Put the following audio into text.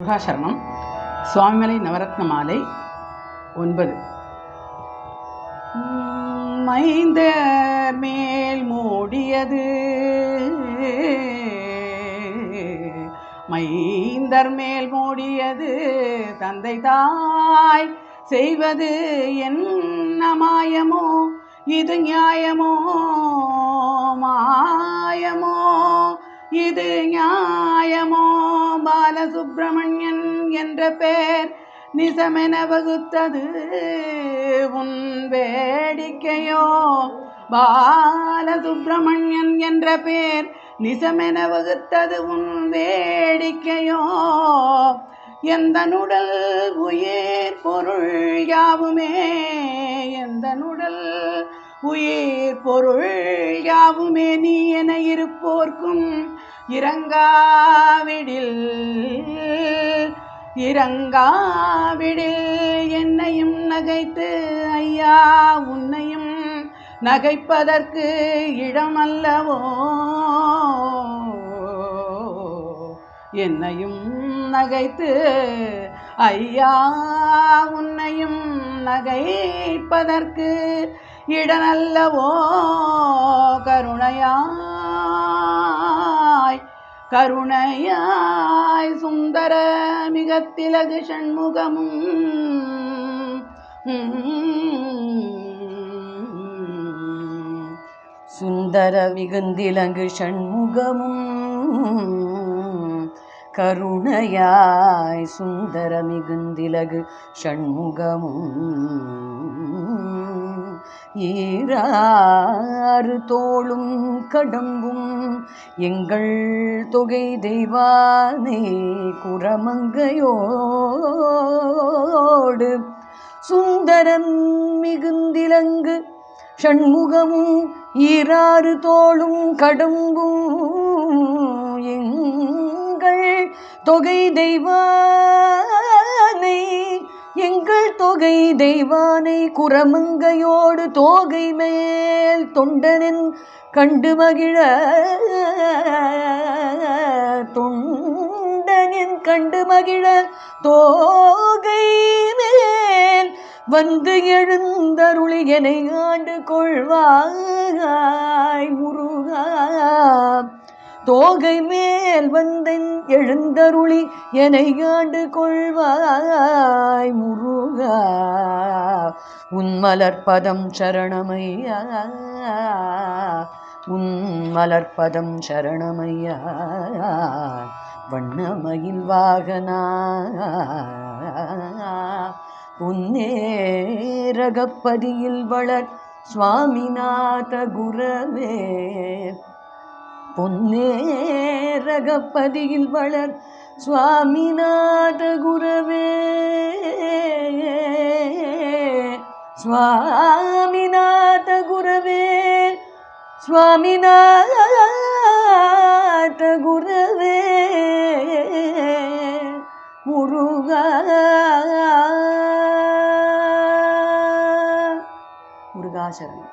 முருகாசரணம் சுவாமிமலை நவரத்ன மாலை ஒன்பது. மைந்த மைந்தர் மேல் மூடியது மைந்தர் மேல் மூடியது தந்தை தாய் செய்வது என்ன மாயமோ இது நியாயமோ மாயமோ இது நியாயமோ? பாலசுப்பிரமணியன் என்ற பெயர் நிசமென வகுத்தது. உன் வேடிக்கையோ? பாலசுப்பிரமணியன் என்ற பெயர் நிசமென வகுத்தது. உன் வேடிக்கையோ? எந்த நுடல் உயிர் பொருள் யாவுமே? எந்த நுடல் உயிர் பொருள் யாவுமே நீ என இருப்போர்க்கும். இறங்காவிடில் இறங்காவிடில் என்னையும் நகைத்து ஐயா உன்னையும் நகைப்பதற்கு இடமல்லவோ? என்னையும் நகைத்து ஐயா உன்னையும் நகைப்பதற்கு இடனல்லவோ கருணையாய். கருணையாய் சுந்தர மிக திலகு சண்முகமும் சுந்தர மிகுந்திலங்கு ஷண்முகமும் கருணையாய் சுந்தர மிகுந்திலகு ஷண்முகமும் ஏறாறு தோளும் கடம்பும் எங்கள் தொகை தெய்வானே குரமங்கையோடு. சுந்தரன் மிகுந்திலங்கு ஷண்முகமும் ஈராறு தோளும் கடம்பும் எங்கள் தொகை தெய்வா எங்கள் தொகை தெய்வானை குரமங்கையோடு தோகை மேல் தொண்டனின் கண்டு மகிழ தொண்டனின் கண்டு மகிழ தோகை மேல் வந்து எழுந்தருளி என்னை ஆண்டு கொள்வாய். தோகை மேல் வந்தன் எழுந்தருளி என்னை ஆண்டு கொள்வாய் முருகா. உன் மலர்பதம் சரணமையா. உன் மலர்பதம் சரணமையா. வண்ணமயில் வாகனா. உன்னேரகப்பதியில் வளர் சுவாமிநாத குரவே பொன்னே ரகப்பதியில் வளர் சுவாமிநாத குரவே சுவாமிநாத குரவே சுவாமிநாத குரவே முருகா. முருகாசரணம்.